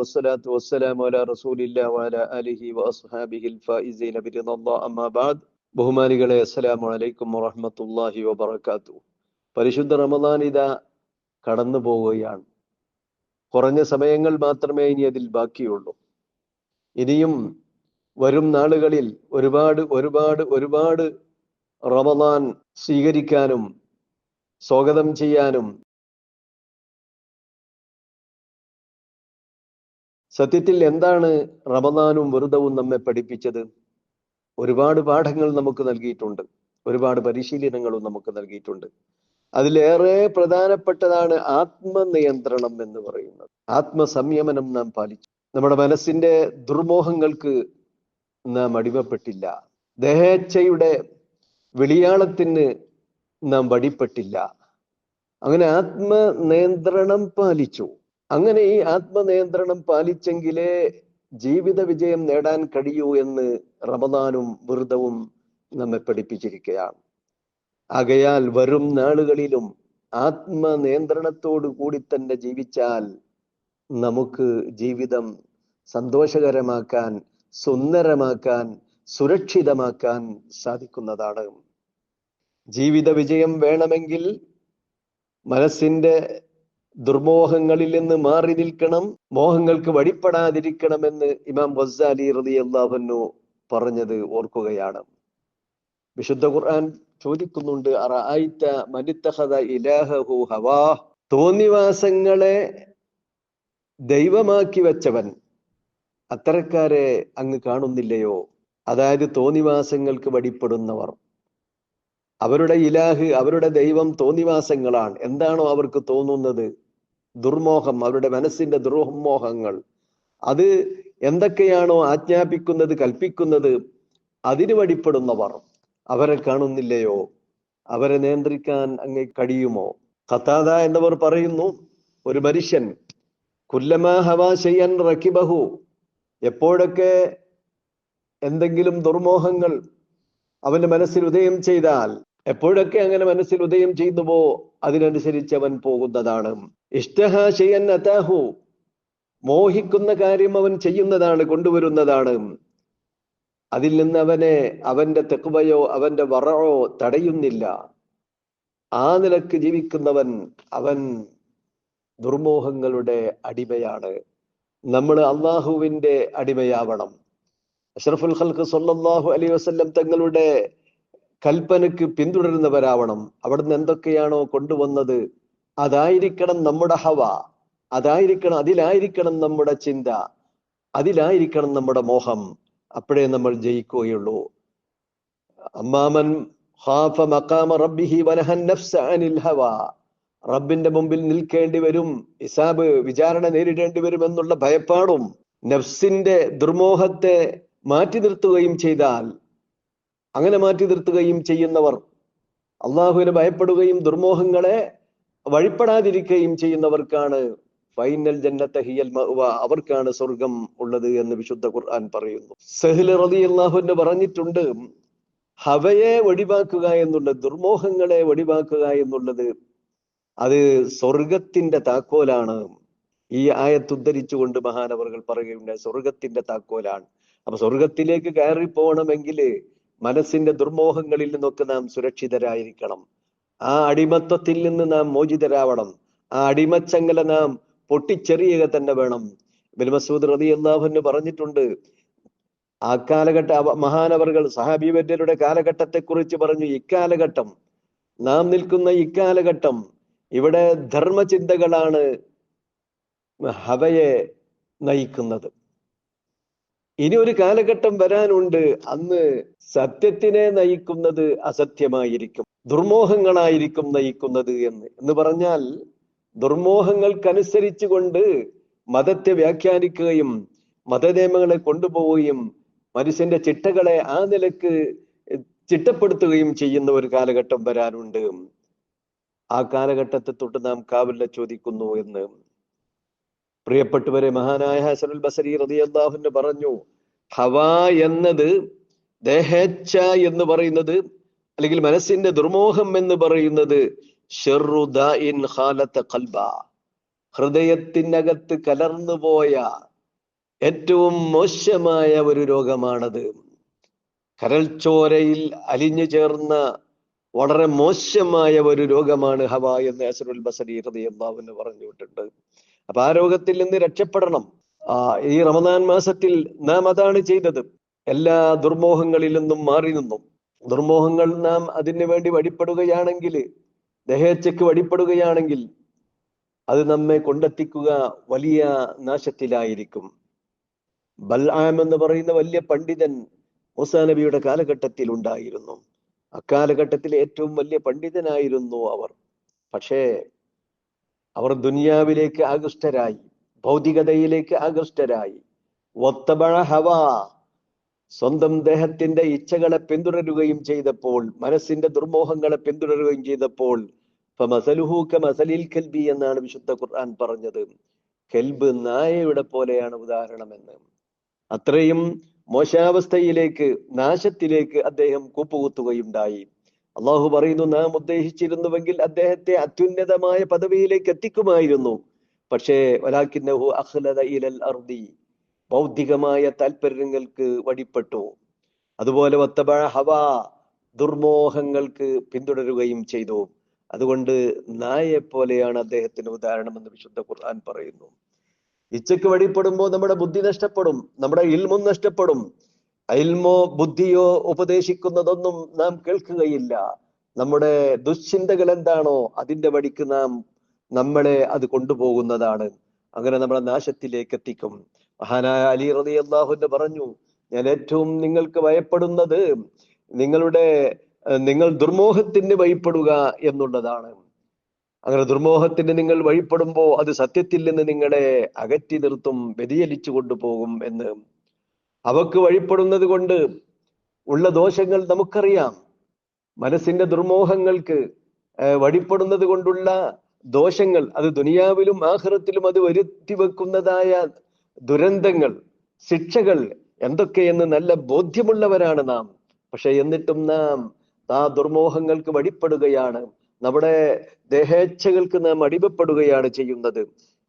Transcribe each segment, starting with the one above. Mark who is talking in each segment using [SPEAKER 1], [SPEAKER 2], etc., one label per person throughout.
[SPEAKER 1] വസ്സലാത്തു അലാ വഅലാ ആലിഹി ബാദ് ബഹുമാനികളെ അസ്സലാമു അലൈക്കും വറഹ്മത്തുള്ളാഹി പരിശുദ്ധ റമദാൻ ഇതാ കടന്നു പോവുകയാണ്. കുറഞ്ഞ സമയങ്ങൾ മാത്രമേ ഇനി അതിൽ ബാക്കിയുള്ളൂ. ഇനിയും വരും നാളുകളിൽ ഒരുപാട് ഒരുപാട് ഒരുപാട് റമദാൻ സ്വീകരിക്കാനും സ്വാഗതം ചെയ്യാനും സത്യത്തിൽ എന്താണ് റമദാനും വെറുതവും നമ്മെ പഠിപ്പിച്ചത്? ഒരുപാട് പാഠങ്ങൾ നമുക്ക് നൽകിയിട്ടുണ്ട്. ഒരുപാട് പരിശീലനങ്ങളും നമുക്ക് നൽകിയിട്ടുണ്ട്. അതിലേറെ പ്രധാനപ്പെട്ടതാണ് ആത്മനിയന്ത്രണം എന്ന് പറയുന്നത്. ആത്മസംയമനം നാം പാലിച്ചു. നമ്മുടെ മനസ്സിന്റെ ദുർമോഹങ്ങൾക്ക് നാം അടിമപ്പെട്ടില്ല. ദേഹേച്ഛയുടെ വെളിയാളത്തിന് നാം വടിപ്പെട്ടില്ല. അങ്ങനെ ആത്മനിയന്ത്രണം പാലിച്ചു. അങ്ങനെ ഈ ആത്മനിയന്ത്രണം പാലിച്ചെങ്കിലേ ജീവിത വിജയം നേടാൻ കഴിയൂ എന്ന് റമദാനും വൃതവും നമ്മെ പഠിപ്പിച്ചിരിക്കുകയാണ്. ആകയാൽ വരും നാളുകളിലും ആത്മനിയന്ത്രണത്തോടു കൂടി തന്നെ ജീവിച്ചാൽ നമുക്ക് ജീവിതം സന്തോഷകരമാക്കാൻ സുന്ദരമാക്കാൻ സുരക്ഷിതമാക്കാൻ സാധിക്കുന്നതാണ്. ജീവിത വിജയം വേണമെങ്കിൽ മനസ്സിന്റെ ദുർമോഹങ്ങളിൽ നിന്ന് മാറി നിൽക്കണം മോഹങ്ങൾക്ക് വഴിപ്പെടാതിരിക്കണമെന്ന് ഇമാം ഗസാലി റതി അള്ളാഹുന്നു പറഞ്ഞത് ഓർക്കുകയാണ്. വിശുദ്ധ ഖുർആൻ ചോദിക്കുന്നുണ്ട് തോന്നിവാസങ്ങളെ ദൈവമാക്കി വെച്ചവൻ അത്തരക്കാരെ അങ്ങ് കാണുന്നില്ലയോ? അതായത് തോന്നിവാസങ്ങൾക്ക് വടിപ്പെടുന്നവർ അവരുടെ ഇലാഹ് അവരുടെ ദൈവം തോന്നിവാസങ്ങളാണ്. എന്താണോ അവർക്ക് തോന്നുന്നത്? ദുർമോഹം അവരുടെ മനസ്സിന്റെ ദുർമോഹങ്ങൾ. അത് എന്തൊക്കെയാണോ ആജ്ഞാപിക്കുന്നത് കൽപ്പിക്കുന്നത് അതിന് വഴിപ്പെടുന്നവർ. അവരെ കാണുന്നില്ലയോ? അവരെ നിയന്ത്രിക്കാൻ അങ്ങ് കഴിയുമോ? ഖത്താദ എന്നവർ പറയുന്നു ഒരു മനുഷ്യൻ കുല്ലമാ റക്കിബഹു എപ്പോഴൊക്കെ എന്തെങ്കിലും ദുർമോഹങ്ങൾ അവന്റെ മനസ്സിൽ ഉദയം ചെയ്താൽ എപ്പോഴൊക്കെ അങ്ങനെ മനസ്സിൽ ഉദയം ചെയ്യുന്നുവോ അതിനനുസരിച്ച് അവൻ പോകുന്നതാണ്. ഇഷ്ടഹാശയൻ അതാഹു. മോഹിക്കുന്ന കാര്യം അവൻ ചെയ്യുന്നതാണ് കൊണ്ടുവരുന്നതാണ്. അതിൽ നിന്ന് അവനെ അവന്റെ തെക്കുവയോ അവന്റെ വറവോ തടയുന്നില്ല. ആ നിലയ്ക്ക് ജീവിക്കുന്നവൻ അവൻ ദുർമോഹങ്ങളുടെ അടിമയാണ്. നമ്മൾ അള്ളാഹുവിന്റെ അടിമയാവണം. അഷ്റഫുൽ ഖൽഖ് സല്ലല്ലാഹു അലൈഹി വസല്ലം തങ്ങളുടെ കൽപ്പനക്ക് പിന്തുടരുന്നവരാവണം. അവിടുന്ന് എന്തൊക്കെയാണോ കൊണ്ടുവന്നത്? അതായിരിക്കണം നമ്മുടെ ഹവ. അതായിരിക്കണം അതിലായിരിക്കണം നമ്മുടെ ചിന്ത. അതിലായിരിക്കണം നമ്മുടെ മോഹം. അപ്പോഴേ നമ്മൾ ജയിക്കുകയുള്ളൂ. അമ്മാമൻ ഹാഫ മഖാമ റബ്ബിഹി വനഹൻ നഫ്സ അനിൽ ഹവ. റബ്ബിന്റെ മുമ്പിൽ നിൽക്കേണ്ടി വരും. ഇസാബ് വിചാരണ നേരിടേണ്ടി വരും എന്നുള്ള ഭയപ്പാടും നഫ്സിന്റെ ദുർമോഹത്തെ മാറ്റി നിർത്തുകയും ചെയ്താൽ അങ്ങനെ മാറ്റി നിർത്തുകയും ചെയ്യുന്നവർ അള്ളാഹുവിനെ ഭയപ്പെടുകയും ദുർമോഹങ്ങളെ വഴിപ്പെടാതിരിക്കുകയും ചെയ്യുന്നവർക്കാണ് ഫൈനൽ ജന്നത്തെ ഹിയൽ മഹുവ അവർക്കാണ് സ്വർഗം ഉള്ളത് എന്ന് വിശുദ്ധ ഖുർആൻ പറയുന്നു. സഹ്ൽ റതി അള്ളാഹുവിന്റെ പറഞ്ഞിട്ടുണ്ട് ഹവയെ ഒഴിവാക്കുക എന്നുള്ളത് ദുർമോഹങ്ങളെ ഒഴിവാക്കുക എന്നുള്ളത് അത് സ്വർഗത്തിന്റെ താക്കോലാണ്. ഈ ആയത്തുദ്ധരിച്ചുകൊണ്ട് മഹാനവറുകൾ പറയുകയുണ്ട് സ്വർഗത്തിന്റെ താക്കോലാണ്. അപ്പൊ സ്വർഗത്തിലേക്ക് കയറി പോകണമെങ്കിൽ മനസ്സിന്റെ ദുർമോഹങ്ങളിൽ നിന്നൊക്കെ നാം സുരക്ഷിതരായിരിക്കണം. ആ അടിമത്വത്തിൽ നിന്ന് നാം മോചിതരാവണം. ആ അടിമച്ചങ്ങല നാം പൊട്ടിച്ചെറിയുക തന്നെ വേണം. ഇബിൻ മസൂദ് റതി അള്ളാഹുന്ന് പറഞ്ഞിട്ടുണ്ട് ആ കാലഘട്ട മഹാനവറുകൾ സഹാബിവര്യരുടെ കാലഘട്ടത്തെ കുറിച്ച് പറഞ്ഞു ഇക്കാലഘട്ടം നാം നിൽക്കുന്ന ഇക്കാലഘട്ടം ഇവിടെ ധർമ്മചിന്തകളാണ് ഹവയെ നയിക്കുന്നത്. ഇനി ഒരു കാലഘട്ടം വരാനുണ്ട്. അന്ന് സത്യത്തിനെ നയിക്കുന്നത് അസത്യമായിരിക്കും. ദുർമോഹങ്ങളായിരിക്കും നയിക്കുന്നത് എന്ന്. എന്ന് പറഞ്ഞാൽ ദുർമോഹങ്ങൾക്കനുസരിച്ച് കൊണ്ട് മതത്തെ വ്യാഖ്യാനിക്കുകയും മതനിയമങ്ങളെ കൊണ്ടുപോവുകയും മനുഷ്യന്റെ ചിട്ടകളെ ആ നിലയ്ക്ക് ചിട്ടപ്പെടുത്തുകയും ചെയ്യുന്ന ഒരു കാലഘട്ടം വരാനുണ്ട്. ആ കാലഘട്ടത്തെ തൊട്ട് നാം കാവില്ല ചോദിക്കുന്നു എന്ന്. പ്രിയപ്പെട്ടവരെ മഹാനായ ഹസനുൽ ബസരി റതിയല്ലാഹുന്ന് പറഞ്ഞു ഹവ എന്നത് ദേഹേച്ഛ എന്ന് പറയുന്നത് അല്ലെങ്കിൽ മനസ്സിന്റെ ദുർമോഹം എന്ന് പറയുന്നത് ഹൃദയത്തിനകത്ത് കലർന്നുപോയ ഏറ്റവും മോശമായ ഒരു രോഗമാണത്. കരൽച്ചോരയിൽ അലിഞ്ഞു ചേർന്ന വളരെ മോശമായ ഒരു രോഗമാണ് ഹവ എന്ന് അസറുൽ ബസരി ഹൃദയമ്പാവെന്ന് പറഞ്ഞു വിട്ടിട്ടുണ്ട് അപ്പൊ ആ രോഗത്തിൽ നിന്ന് രക്ഷപ്പെടണം. ആ ഈ റമദാൻ മാസത്തിൽ നാം അതാണ് ചെയ്തത്. എല്ലാ ദുർമോഹങ്ങളിൽ നിന്നും മാറി നിന്നും. ദുർമോഹങ്ങൾ നാം അതിനു വേണ്ടി വഴിപ്പെടുകയാണെങ്കിൽ ദഹേച്ഛയ്ക്ക് വഴിപ്പെടുകയാണെങ്കിൽ അത് നമ്മെ കൊണ്ടെത്തിക്കുക വലിയ നാശത്തിലായിരിക്കും. ബൽആം എന്ന് പറയുന്ന വലിയ പണ്ഡിതൻ മൂസാ നബിയുടെ കാലഘട്ടത്തിൽ ഉണ്ടായിരുന്നു. അക്കാലഘട്ടത്തിൽ ഏറ്റവും വലിയ പണ്ഡിതനായിരുന്നു അവർ. പക്ഷേ അവർ ദുനിയാവിലേക്ക് ആകൃഷ്ടരായി ഭൗതികതയിലേക്ക് ആകൃഷ്ടരായി. ഒത്തബഴ ഹവ സ്വന്തം ദേഹത്തിന്റെ ഇച്ഛകളെ പിന്തുടരുകയും ചെയ്തപ്പോൾ മനസ്സിന്റെ ദുർമോഹങ്ങളെ പിന്തുടരുകയും ചെയ്തപ്പോൾ കൽബി എന്നാണ് വിശുദ്ധ ഖുർആൻ പറഞ്ഞത്. കെൽബ് നായയുടെ പോലെയാണ് ഉദാഹരണമെന്ന്. അത്രയും മോശാവസ്ഥയിലേക്ക് നാശത്തിലേക്ക് അദ്ദേഹം കൂപ്പുകുത്തുകയുണ്ടായി. അള്ളാഹു പറയുന്നു നാം ഉദ്ദേശിച്ചിരുന്നുവെങ്കിൽ അദ്ദേഹത്തെ അത്യുന്നതമായ പദവിയിലേക്ക് എത്തിക്കുമായിരുന്നു. പക്ഷേ ഇലൽ അർദി ബൗദ്ധികമായ താല്പര്യങ്ങൾക്ക് വഴിപ്പെട്ടു. അതുപോലെ ഒത്തപഴ ഹവ ദുർമോഹങ്ങൾക്ക് പിന്തുടരുകയും ചെയ്തു. അതുകൊണ്ട് നായെ പോലെയാണ് അദ്ദേഹത്തിന് ഉദാഹരണം എന്ന് വിശുദ്ധ ഖുർആൻ പറയുന്നു. ഇച്ചക്ക് വഴിപ്പെടുമ്പോൾ നമ്മുടെ ബുദ്ധി നഷ്ടപ്പെടും നമ്മുടെ ഇൽമും നഷ്ടപ്പെടും. ഇൽമോ ബുദ്ധിയോ ഉപദേശിക്കുന്നതൊന്നും നാം കേൾക്കുകയില്ല. നമ്മുടെ ദുശ്ചിന്തകൾ എന്താണോ അതിന്റെ വഴിക്ക് നാം നമ്മളെ അത് കൊണ്ടുപോകുന്നതാണ്. അങ്ങനെ നമ്മളെ നാശത്തിലേക്ക് എത്തിക്കും മഹാനായ അലി റതി അള്ളാഹുന്റെ പറഞ്ഞു ഞാൻ ഏറ്റവും നിങ്ങൾക്ക് ഭയപ്പെടുന്നത് നിങ്ങളുടെ നിങ്ങൾ ദുർമോഹത്തിന് ഭയപ്പെടുക എന്നുള്ളതാണ്. അങ്ങനെ ദുർമോഹത്തിന് നിങ്ങൾ വഴിപ്പെടുമ്പോൾ അത് സത്യത്തിൽ നിന്ന് നിങ്ങളെ അകറ്റി നിർത്തും വ്യതിചലിച്ചു കൊണ്ടുപോകും എന്ന്. അവക്ക് വഴിപ്പെടുന്നത് കൊണ്ട് ഉള്ള ദോഷങ്ങൾ നമുക്കറിയാം. മനസ്സിന്റെ ദുർമോഹങ്ങൾക്ക് വഴിപ്പെടുന്നത് കൊണ്ടുള്ള ദോഷങ്ങൾ അത് ദുനിയാവിലും ആഹ്റത്തിലും അത് വരുത്തി വെക്കുന്നതായ ദുരന്തങ്ങൾ ശിക്ഷകൾ എന്തൊക്കെയെന്ന് നല്ല ബോധ്യമുള്ളവരാണ് നാം. പക്ഷെ എന്നിട്ടും നാം ആ ദുർമോഹങ്ങൾക്ക് വഴിപ്പെടുകയാണ്. നമ്മുടെ ദേഹേച്ഛകൾക്ക് നാം അടിമപ്പെടുകയാണ് ചെയ്യുന്നത്.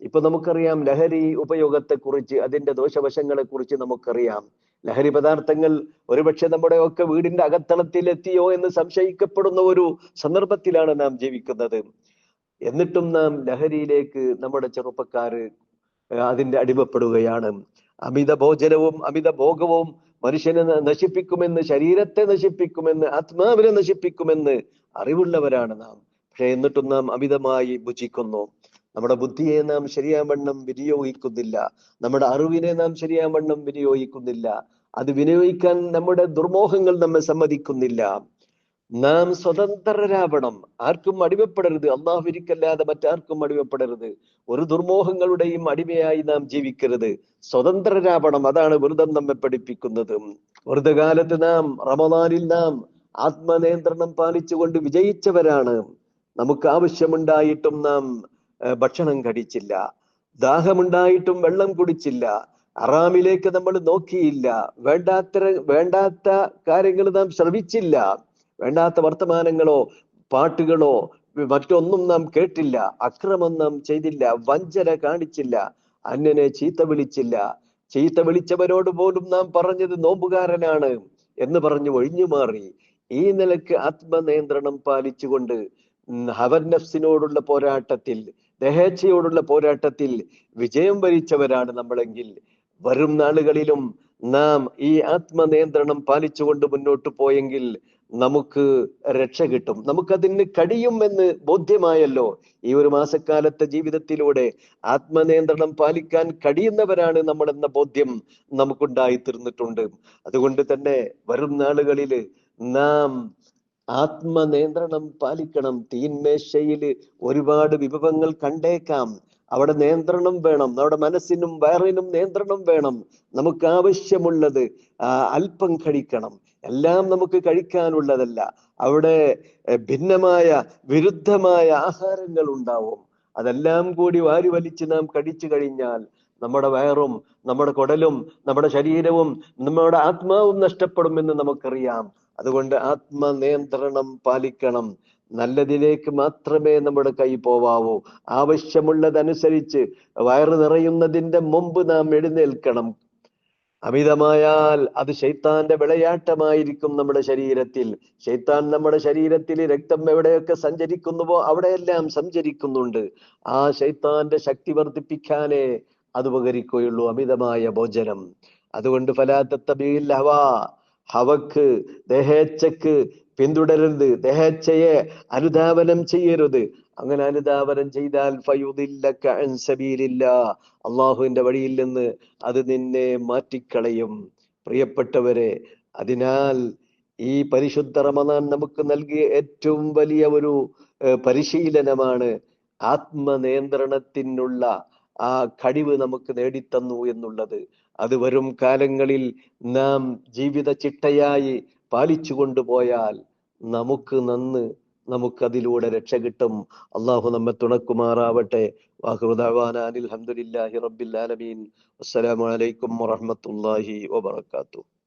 [SPEAKER 1] ഇപ്പൊ നമുക്കറിയാം ലഹരി ഉപയോഗത്തെ കുറിച്ച് അതിന്റെ ദോഷവശങ്ങളെ കുറിച്ച് നമുക്കറിയാം. ലഹരി പദാർത്ഥങ്ങൾ ഒരുപക്ഷെ നമ്മുടെ ഒക്കെ വീടിന്റെ അകത്തളത്തിൽ എത്തിയോ എന്ന് സംശയിക്കപ്പെടുന്ന ഒരു സന്ദർഭത്തിലാണ് നാം ജീവിക്കുന്നത്. എന്നിട്ടും നാം ലഹരിയിലേക്ക് നമ്മുടെ ചെറുപ്പക്കാര് അതിന്റെ അടിമപ്പെടുകയാണ്. അമിത ഭോജനവും അമിത ഭോഗവും മനുഷ്യനെ നശിപ്പിക്കുമെന്ന് ശരീരത്തെ നശിപ്പിക്കുമെന്ന് ആത്മാവിനെ നശിപ്പിക്കുമെന്ന് അറിവുള്ളവരാണ് നാം. പക്ഷെ എന്നിട്ടും നാം അമിതമായി ഭുജിക്കുന്നു. നമ്മുടെ ബുദ്ധിയെ നാം ശരിയാവണ്ണം വിനിയോഗിക്കുന്നില്ല. നമ്മുടെ അറിവിനെ നാം ശരിയാവണ്ണം വിനിയോഗിക്കുന്നില്ല. അത് വിനിയോഗിക്കാൻ നമ്മുടെ ദുർമോഹങ്ങൾ നമ്മെ സമ്മതിക്കുന്നില്ല. നാം സ്വതന്ത്രരാവണം. ആർക്കും അടിമപ്പെടരുത്. അള്ളാഹുവിരിക്കല്ലാതെ മറ്റാർക്കും അടിമപ്പെടരുത്. ഒരു ദുർമോഹങ്ങളുടെയും അടിമയായി നാം ജീവിക്കരുത്. സ്വതന്ത്രരാവണം. അതാണ് വ്രതം നമ്മെ പഠിപ്പിക്കുന്നത്. വ്രതകാലത്ത് നാം റമദാനിൽ നാം ആത്മനിയന്ത്രണം പാലിച്ചുകൊണ്ട് വിജയിച്ചവരാണ്. നമുക്ക് ആവശ്യമുണ്ടായിട്ടും നാം ഭക്ഷണം കഴിച്ചില്ല. ദാഹമുണ്ടായിട്ടും വെള്ളം കുടിച്ചില്ല. അറാമിലേക്ക് നമ്മൾ നോക്കിയില്ല. വേണ്ടാത്ത വേണ്ടാത്ത കാര്യങ്ങൾ നാം ശ്രവിച്ചില്ല. വേണ്ടാത്ത വർത്തമാനങ്ങളോ പാട്ടുകളോ മറ്റൊന്നും നാം കേട്ടില്ല. അക്രമം നാം ചെയ്തില്ല. വഞ്ചന കാണിച്ചില്ല. അന്യനെ ചീത്ത വിളിച്ചില്ല. ചീത്ത വിളിച്ചവരോട് പോലും നാം പറഞ്ഞത് നോമ്പുകാരനാണ് എന്ന് പറഞ്ഞു ഒഴിഞ്ഞു മാറി. ഈ നിലയ്ക്ക് ആത്മനിയന്ത്രണം പാലിച്ചുകൊണ്ട് ഹവൻ നഫ്സിനോടുള്ള പോരാട്ടത്തിൽ ദഹേച്ഛയോടുള്ള പോരാട്ടത്തിൽ വിജയം വരിച്ചവരാണ് നമ്മളെങ്കിൽ വരും നാളുകളിലും നാം ഈ ആത്മനിയന്ത്രണം പാലിച്ചുകൊണ്ട് മുന്നോട്ട് പോയെങ്കിൽ നമുക്ക് രക്ഷ കിട്ടും. നമുക്കതിന് കഴിയുമെന്ന് ബോധ്യമായല്ലോ. ഈ ഒരു മാസക്കാലത്തെ ജീവിതത്തിലൂടെ ആത്മനിയന്ത്രണം പാലിക്കാൻ കഴിയുന്നവരാണ് നമ്മൾ എന്ന ബോധ്യം നമുക്കുണ്ടായി തീർന്നിട്ടുണ്ട് അതുകൊണ്ട് തന്നെ വരും നാളുകളിൽ നാം ആത്മനിയന്ത്രണം പാലിക്കണം. തീന്മേശയിൽ ഒരുപാട് വിഭവങ്ങൾ കണ്ടേക്കാം. അവിടെ നിയന്ത്രണം വേണം. നമ്മുടെ മനസ്സിനും വയറിനും നിയന്ത്രണം വേണം. നമുക്ക് ആവശ്യമുള്ളത് അല്പം കഴിക്കണം. എല്ലാം നമുക്ക് കഴിക്കാനുള്ളതല്ല. അവിടെ ഭിന്നമായ വിരുദ്ധമായ ആഹാരങ്ങൾ ഉണ്ടാവും. അതെല്ലാം കൂടി വാരി വലിച്ച് നാം കടിച്ചു കഴിഞ്ഞാൽ നമ്മുടെ വയറും നമ്മുടെ കുടലും നമ്മുടെ ശരീരവും നമ്മുടെ ആത്മാവും നഷ്ടപ്പെടുമെന്ന് നമുക്കറിയാം. അതുകൊണ്ട് ആത്മനിയന്ത്രണം പാലിക്കണം. നല്ലതിലേക്ക് മാത്രമേ നമ്മുടെ കൈ പോവാവൂ. ആവശ്യമുള്ളതനുസരിച്ച് വയറ് നിറയുന്നതിന്റെ മുമ്പ് നാം എഴുന്നേൽക്കണം. അമിതമായാൽ അത് ശൈത്താന്റെ വിളയാട്ടമായിരിക്കും നമ്മുടെ ശരീരത്തിൽ. ശൈത്താൻ നമ്മുടെ ശരീരത്തിൽ രക്തം എവിടെയൊക്കെ സഞ്ചരിക്കുന്നുവോ അവിടെയെല്ലാം സഞ്ചരിക്കുന്നുണ്ട്. ആ ശൈത്താന്റെ ശക്തി വർദ്ധിപ്പിക്കാനേ അത് ഉപകരിക്കുകയുള്ളൂ അമിതമായ ഭോജനം. അതുകൊണ്ട് ഫലാത്തബിയിൽ ഹവ ഹവക്ക് ദേഹേച്ഛക്ക് പിന്തുടരരുത്. ദേഹേച്ഛയെ അനുധാവനം ചെയ്യരുത്. അങ്ങനെ അനുധാവനം ചെയ്താൽ അള്ളാഹുവിന്റെ വഴിയിൽ നിന്ന് അത് നിന്നെ മാറ്റിക്കളയും. പ്രിയപ്പെട്ടവരെ അതിനാൽ ഈ പരിശുദ്ധ റമദാൻ നമുക്ക് നൽകിയ ഏറ്റവും വലിയ ഒരു പരിശീലനമാണ് ആത്മനിയന്ത്രണത്തിനുള്ള ആ കഴിവ് നമുക്ക് നേടിത്തന്നു എന്നുള്ളത്. അത് വരും കാലങ്ങളിൽ നാം ജീവിത ചിട്ടയായി പാലിച്ചു കൊണ്ടുപോയാൽ നമുക്ക് നന്ന് നമുക്കതിലൂടെ രക്ഷ കിട്ടും. അള്ളാഹു നമ്മെ തുണക്കുമാറാവട്ടെ. വാഹുദാവാന അനിൽ ഹംദുലില്ലാഹി റബ്ബിൽ ആലമീൻ. അസ്സലാമു അലൈക്കും വറഹ്മത്തുള്ളാഹി വബറകാതുഹു.